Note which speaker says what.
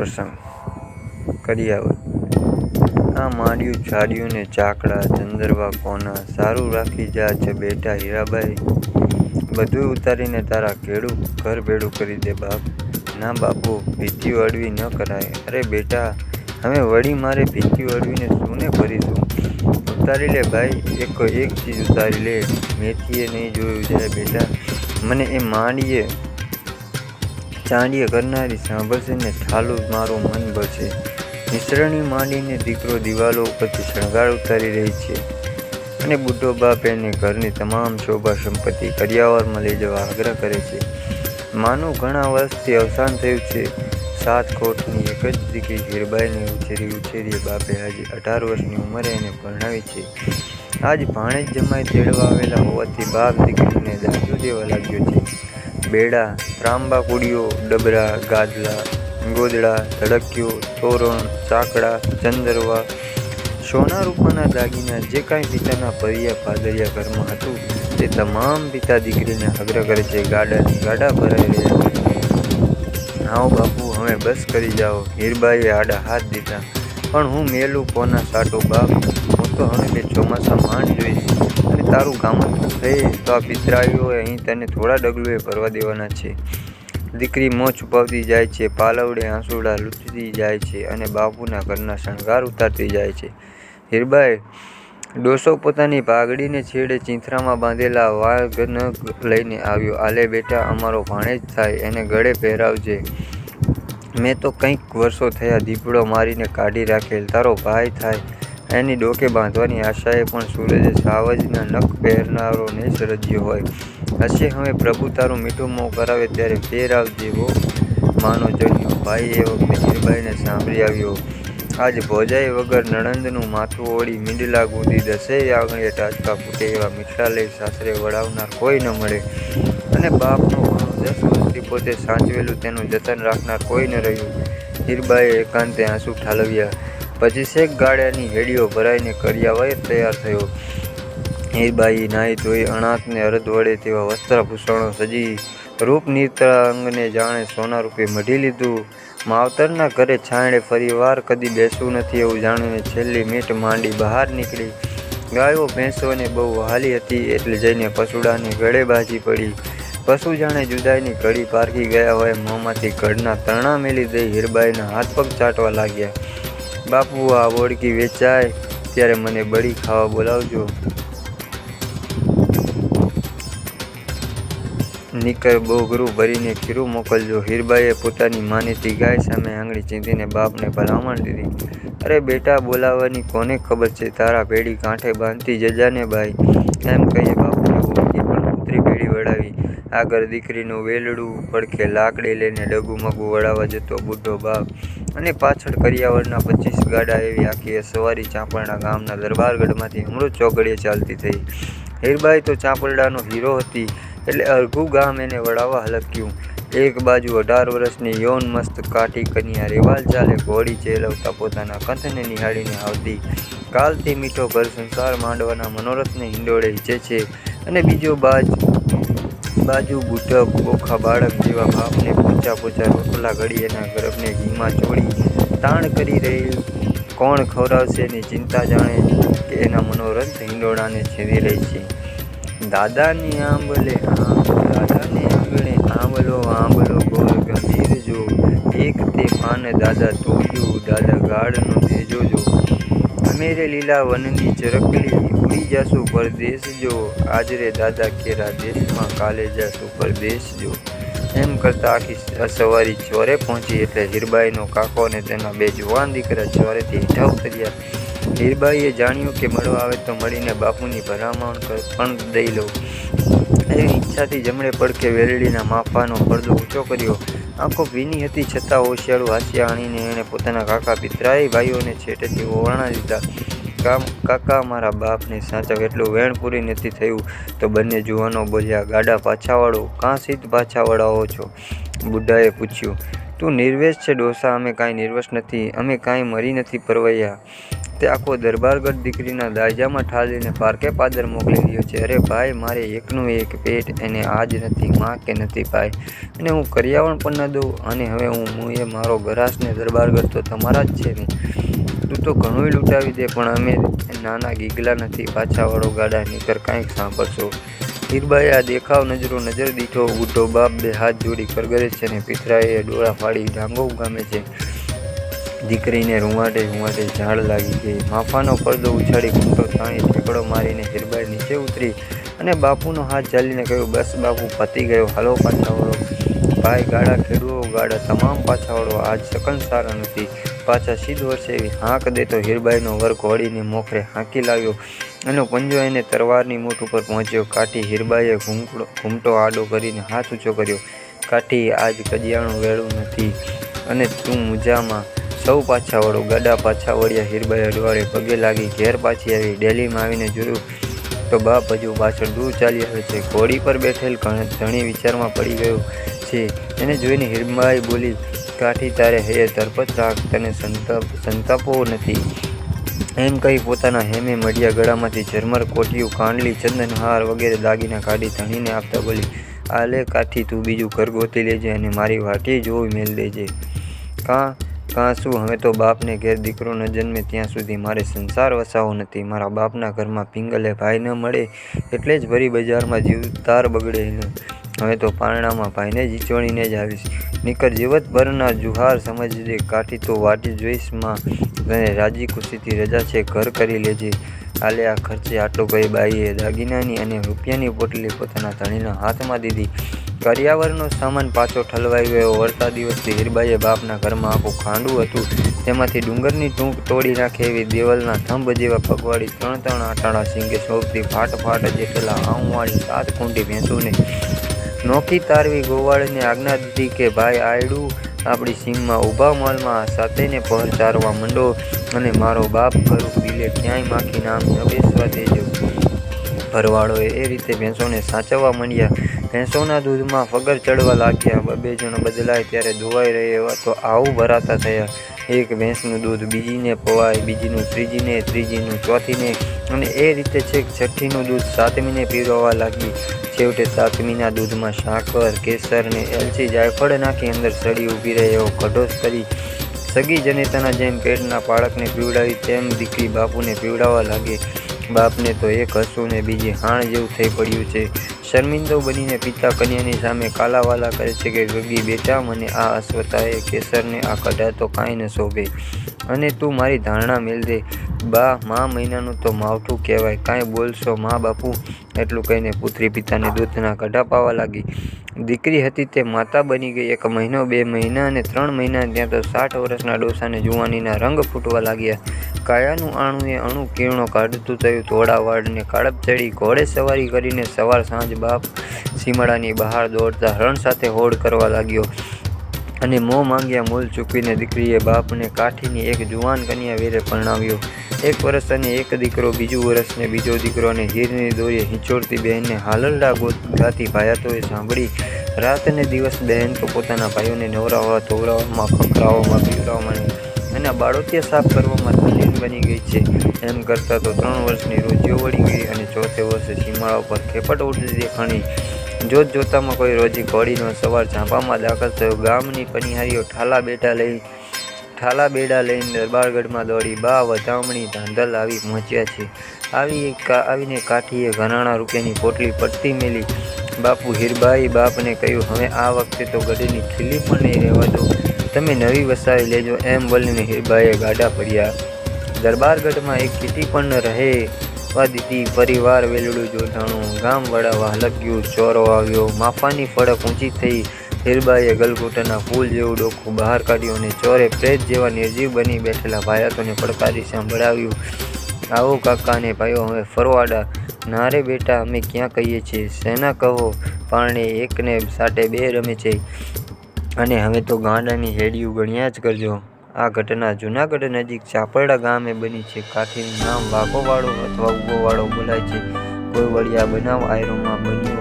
Speaker 1: પ્રસંગ. કરિયાવર આ માંડ્યું છાડ્યું ને ચાકડા ચંદરવા કોના, સારું રાખી જા છે બેટા હીરાબાઈ. બધુંય ઉતારીને તારા કેળું ઘર ભેડું કરી દે બાપ. ના બાપુ, ભીતી અડવી ન કરાય. અરે બેટા હવે વળી મારે ભીતી અડવીને શુંને ભરીશું? ઉતારી લે ભાઈ, એક એક ચીજ ઉતારી લે. મેથીએ નહીં જોયું જાય બેટા. મને એ માંડીએ ચાંડીએ કરનારી સાંભળશે ને ઠાલું, મારું મન ભરશે નિસરણી માંડીને દીકરો દિવાલો ઉપરથી શણગાર ઉતારી રહી છે. અને બુઢો બાપ એને ઘરની તમામ શોભા સંપત્તિ કરિયાવરમાં લઈ જવા આગ્રહ કરે છે. માનું ઘણા વર્ષથી અવસાન થયું છે. સાત કોટની એક જ દીકરી હીરબાઈને ઉછેરી ઉછેરીએ બાપે હજી અઢાર વર્ષની ઉંમરે એને પરણાવી છે. આજ ભાણેજ જમાઈ તેડવા આવેલા હોવાથી બાપ દીકરીને દાખલો દેવા લાગ્યો છે. બેડા ત્રાંબા કુડીઓ, ડબરા, ગાદલા, ગોદડા ધડકીઓ તોરણ ચાકડા ચંદરવા, સોના રૂપાના દાગીના, જે કાંઈ પિતાના પરિયા પાદરિયા ઘરમાં હતું, તે તમામ પિતા દીકરીને આગ્રહ કરે છે ગાડાની ગાડા ભરાઈ રહ્યા આવો બાપુ, હવે બસ કરી જાઓ. હીરબાઈએ આડા હાથ દીધા. પણ હું મેલું કોના સાટો બાપ? હું તો હવે બે ચોમાસા માંડ જોઈશ. તારું કામ હે તો આ પિતરાઈઓએ અહીં તને થોડા ડગલુએ ભરવા દેવાના છે. દીકરી મોં છુપાવતી જાય છે, પાલવડે આંસુડા લૂંટતી જાય છે અને બાપુના ઘરના શણગાર ઉતારતી જાય છે. હીરબાએ ડોસો પોતાની પાઘડીને છેડે ચીંથરામાં બાંધેલા વાઘન લઈને આવ્યો. આલે બેટા, અમારો ભાણેજ થાય, એને ગળે પહેરાવજે. મેં તો કંઈક વર્ષો થયા દીપડો મારીને કાઢી રાખેલ. તારો ભાઈ થાય. એની ડોકે બાંધવાની આશાએ પણ સૂરજે સાવજના નખ પહેરનારોને સર્જ્યો હોય. હશે હવે પ્રભુ તારું મીઠું મોં કરાવે ત્યારે ફેર આવજેવો માનો જન્યો ભાઈ એ વખતે હીરબાઈને સાંભળી આવ્યો. આજ ભોજાઈ વગર નણંદનું માથું ઓળી મીંડલા ગુંદી દસેય આંગળીએ ટાચકા ફૂટે એવા મીઠા લઈ સાસરે વળાવનાર કોઈ ન મળે. અને બાપનું ઘણો દસ વર્ષથી પોતે સાચવેલું તેનું જતન રાખનાર કોઈ ન રહ્યું. હીરબાઈએ એકાંતે આંસુ ઠાલવ્યા. પછી શેક ગાળ્યાની હેડીઓ ભરાઈને કરિયાવર તૈયાર થયો. હીરબાઈ નાહી ધોઈ અણાકને અરદ વડે તેવા વસ્ત્રભૂષણો સજી, રૂપ અંગને જાણે સોના રૂપે મઢી લીધું. માવતરના ઘરે છાંયડે ફરી વાર કદી બેસવું નથી એવું જાણીને છેલ્લી મીટ માંડી બહાર નીકળી. ગાયો ભેંસોને બહુ વહાલી હતી એટલે જઈને પશુડાને ગળે બાજી પડી. પશુ જાણે જુદાઈની ઘડી પારખી ગયા હોય, મોંમાંથી ઘડના તરણા મેલી દઈ હીરબાઈના હાથ પગ ચાટવા લાગ્યા. બાપુ, આ ઓળકી વેચાય, ત્યારે મને બળી ખાવા બોલાવજો. નીકર બોગરું ભરીને ખીરું મોકલજો. હીરબાઈએ પોતાની માનીતી ગાય સામે આંગળી ચીંધીને બાપને ભલામણ દીધી. અરે બેટા, બોલાવવાની કોને ખબર છે? તારા પેઢી કાંઠે બાંધતી જજાને ભાઈ એમ કહીએ બાપુને ઓળખી પણ પુત્રી પેઢી વળાવી. આગળ દીકરીનું વેલડું પડખે લાકડી લઈને ડગુમગું વળાવવા જતો બુઢો બાપ. અને પાછળ કરિયાવરના પચીસ ગાડા એવી આખી સવારી ચાંપણના ગામના દરબારગઢમાંથી હમણાં ચોગડીએ ચાલતી થઈ. હીરબાઈ તો ચાંપરડાનો હીરો હતી, એટલે અરઘું ગામ એને વળાવવા હલક્યું. એક બાજુ અઢાર વર્ષની યૌન મસ્ત કાઠી કન્યા રેવાલ ચાલે ઘોડી ચેલવતા પોતાના કંથને નિહાળીને આવતી. કાલથી મીઠો ઘર સંસાર માંડવાના મનોરથને હિંડોળે ઈચ્છે છે અને બીજો બાજ બાજુ બુઢક બોખા બાળક જેવા બાપને પોચા પોચા રોટલા ઘડી એના ગરબને ઘીમાં ચોળી તાણ કરી રહી કોણ ખવડાવશે એની ચિંતા જાણે કે એના મનોરથ હિંડોળાને છેદી રહી છે. દાદાની આંબલે આંબ દાદાને લીલા વનની ચરકલી ઉડી જાશું પરદેશ જો. આજરે દાદા કેરા દેશમાં કાલે જાશું પરદેશ જો. એમ કરતાં આખી સવારી ચોરે પહોંચી એટલે હીરબાઈનો કાકો અને તેના બે જુવાન દીકરા ચોરેથી હેઠા ઉતર્યા હીરબાઈએ જાણ્યું કે મળવા આવે તો મળીને બાપુની ભલામણ પણ દઈ લઉં એવી ઈચ્છાથી જમણે પડખે વેલડીના માફાનો પડદો ઊંચો કર્યો. આંખો ભીની હતી છતાં હોશિયાળું હાસ્ય આણીને એણે પોતાના કાકા પિતરાય ભાઈઓને છેટેથી ઓવાણા દીધા. કામ, કાકા મારા બાપને સાચવ એટલું વેણ પૂરી નથી થયું, તો બંને જુવાનો બોલ્યા, ગાડા પાછા વાળો કાં સીધ પાછા વળાવો છો? બુઢાએ પૂછ્યું, તું નિર્વેશ છે ડોસા, અમે કાંઈ નિર્વશ નથી, અમે કાંઈ મરી નથી પરવૈયા. તે આખો દરબારગઢ દીકરીના દાયજામાં ઠાલીને પારકે પાદર મોકલી રહ્યો છે, અરે ભાઈ, મારે એકનું એક પેટ એને આજ નથી, માં કે નથી ભાઈ અને હું કર્યાવણ પણ ન દઉં, અને હવે હું હું એ મારો ગરાસને દરબારગઢ તો તમારા જ છે ને. તું તો ઘણું લૂંટાવી દે, પણ અમે નાના ગીગલા નથી. પાછાવાળો ગાડા નીકર કાંઈક સાંભળશો. હીરબાએ આ દેખાવ નજરો નજર દીઠો બુઢો બાપ બે હાથ જોડી કરગરે છે ને પિતરાએ ડોળા ફાડી ડાંગો ઉગામે છે. દીકરીને રૂંવાટે રૂંવાટે ઝાડ લાગી ગઈ. માફાનો પડદો ઉછાળી ઘૂંટો તાણી ઠેકડો મારીને હીરબાઈ નીચે ઉતરી અને બાપુનો હાથ ચાલીને કહ્યું, બસ બાપુ, પતી ગયો. હાલો પાછાવાળો. ભાઈ, ગાડા, ખેડૂઓ, ગાડા, તમામ પાછાવાળો. આજ સકન સારા નથી. પાછા સીધ વર્ષે એવી હાંક દેતો હીરબાઈનો વર ઘોડીની મોખરે હાંકી લાવ્યો એનો પંજો એને તરવારની મૂઠ ઉપર પહોંચ્યો. કાઠી હીરબાઈએ ઘૂંકડો ઘૂમટો આડો કરીને હાથ ઊંચો કર્યો. કાઠી, આજ કજિયાણું વેળું નથી અને તું મુજામાં સૌ પાછા વળો. ગાડા પાછા વળ્યા હીરબાઈ અડવાળે પગે લાગી ઘેર પાછી આવી. ડેલીમાં આવીને જોયું તો બાપ હજુ પાછળ દૂર ચાલી આવે છે. ઘોડી પર બેઠેલ ધણી વિચારમાં પડી ગયો છે. એને જોઈને હીરબાઈ બોલી કાઠી તારે હૈયે તરપત રાખ, તને સંતાપ, સંતાપો નથી. એમ કહી પોતાના હેમે મડિયા ગળામાંથી ઝરમર કોટિયું કાંડલી ચંદનહાર વગેરે દાગીના કાઢી ધણીને આપતા બોલી આ લે કાઠી, તું બીજું ઘર ગોતી લેજે અને મારી વાટી જોઈ મેલ દેજે. કાં કાં શું? હવે તો બાપને ઘેર દીકરો ન જન્મે ત્યાં સુધી મારે સંસાર વસાવો નથી. મારા બાપના ઘરમાં પિંગલે ભાઈ ન મળે એટલે જ ભરી બજારમાં જીવતાર બગડે હવે તો પારણામાં ભાઈને જીચવણીને જ આવીશ. નિકર જીવતભરના જુહાર સમજજે, કાઠી તો વાટી જોઈશમાં તને રાજી ખુશીથી રજા છે, ઘર કરી લેજે. આલે આ ખર્ચે આટલો ભાઈ બાઈએ દાગીનાની અને રૂપિયાની પોટલી પોતાના ધણીના હાથમાં દીધી. કરિયાવરનો સામાન પાછો ઠલવાઈ ગયો. વળતા દિવસથી હીરબાઈએ બાપના ઘરમાં આખું ખાંડું હતું. તેમાંથી ડુંગરની ટૂંક તોડી નાખે એવી દેવલના થંભ જેવા પગવાળી ત્રણ ત્રણ આટાણા સિંગે સૌથી ફાટ ફાટ જેટલા આઉંવાળી સાત કુંડી ભેંસુને નોખી તારવી ગોવાળને આજ્ઞા દીધી કે, ભાઈ, આયડું આપણી સીમમાં ઊભા માલમાં સાથેને પહર મંડો અને મારો બાપ કરું દિલે ક્યાંય માખી નામ ન બેસવા દેજો. ભરવાડોએ એ રીતે ભેંસોને સાચવવા માંડ્યા. ભેંસોના દૂધમાં ફગર ચડવા લાગ્યા. બબે જણ બદલાય ત્યારે ધોવાઈ રહ્યા તો આવું ભરાતા થયા. એક ભેંસનું દૂધ બીજીને પવાય, બીજીનું ત્રીજીને, ત્રીજીનું ચોથીને. અને એ રીતે છેક છઠ્ઠીનું દૂધ સાતમીને પીરવવા લાગી. છેવટે સાતમીના દૂધમાં સાકર, કેસર ને એલચી જાયફળ નાખી અંદર સડી ઊભી રહે એવો કઢોસ કરી. સગી જનેતાના જેમ પેટના બાળકને પીવડાવી તેમ દીકરી બાપુને પીવડાવવા લાગે. બાપને તો એક હસું ને બીજી હાણ જેવું થઈ પડ્યું છે. શર્મિંદો બનીને પિતા કન્યાની સામે કાલાવાલા કરે છે કે ગગી બેટા, મને આ અશ્વતાએ કેસરને આ કઢા તો કાંઈ ન શોભે. અને તું મારી ધારણા મેલ દે. બા, મા મહિનાનું તો માવઠું કહેવાય. કાંઈ બોલશો મા બાપુ? એટલું કહીને પુત્રી પિતાને દૂધના કઢા પાવા લાગી. દીકરી હતી તે માતા બની ગઈ. એક મહિનો, બે મહિના અને ત્રણ મહિના ત્યાં તો સાઠ વર્ષના ડોસાને જુવાનીના રંગ ફૂટવા લાગ્યા. કાયાનું આણું એ અણુ કિરણો કાઢતું થયું. તોડાવાડને કાળપ ચડી ઘોડે સવારી કરીને સવાર સાંજ બાપ સીમાડાની બહાર દોડતા હરણ સાથે હોડ કરવા લાગ્યો અને મોં માંગ્યા મૂલ ચૂકવીને દીકરીએ બાપને કાઠીની એક જુવાન કન્યા વેરે પરણાવ્યો. એક વર્ષ અને એક દીકરો, બીજું વર્ષ ને બીજો દીકરો અને હીરની દોરીએ હિંચોડતી બહેનને હાલરડા ગોત ભાયાતોએ સાંભળી રાત અને દિવસ બહેન તો પોતાના ભાઈઓને નવરાવવા ધોવરાવવામાં ખખડાવવામાં પીવડાવવામાં અને બાળોતિયા સાફ કરવામાં તલ્લીન બની ગઈ છે. એમ કરતાં તો ત્રણ વર્ષની રોજીઓ વળી ગઈ અને ચોથે વર્ષે સીમાડા ઉપર ખેપટ ઉઠતી દેખાણી. જોત જોતામાં કોઈ રોજી ઘોડીનો સવાર ઝાંપામાં દાખલ થયો. ગામની પનિહારીઓ ઠાલા બેટા લઈ ઠાલા બેડા લઈને દરબારગઢમાં દોડી બા વધામણી ધાંધલ આવી પહોંચ્યા છે. આવી એક આવીને કાઠીએ ઘણાણા રૂપિયાની પોટલી પડતી મેલી. બાપુ હીરબાઈ બાપને કહ્યું, હવે આ વખતે તો ગઢની ખીલી પણ નહીં રહેવા દો. તમે નવી વસાવી લેજો. એમ બોલીને હીરબાઈએ ગાડા પડ્યા. દરબારગઢમાં એક ચીટી પણ રહે દીધી. પરિવાર વેલડું જોડાણું ગામવાળા વાહલક ગયું ચોરો આવ્યો. માફાની ફળક ઊંચી થઈ હીરબાઈએ ગલગોટાના ફૂલ જેવું ડોકું બહાર કાઢ્યું અને ચોરે પ્રેત જેવા નિર્જીવ બની બેઠેલા ભાયાતોને પડકારી સાંભળાવ્યું. આવો કાકા ને ભાઈઓ હવે ફરવાડા. નારે બેટા, અમે ક્યાં કહીએ છીએ? સેના કહો? પારણે એકને સાટે બે રમે છે. અને હવે તો ગાંડાની હેડિયું ગણ્યા જ કરજો. આ ઘટના જૂનાગઢ નજીક ચાપરડા ગામે બની છે. કાઠીનું નામ વાઘોવાળો અથવા ઉગોવાળો બોલાય છે. કોઈ વળિયા બનાવ આયરોમાં બન્યો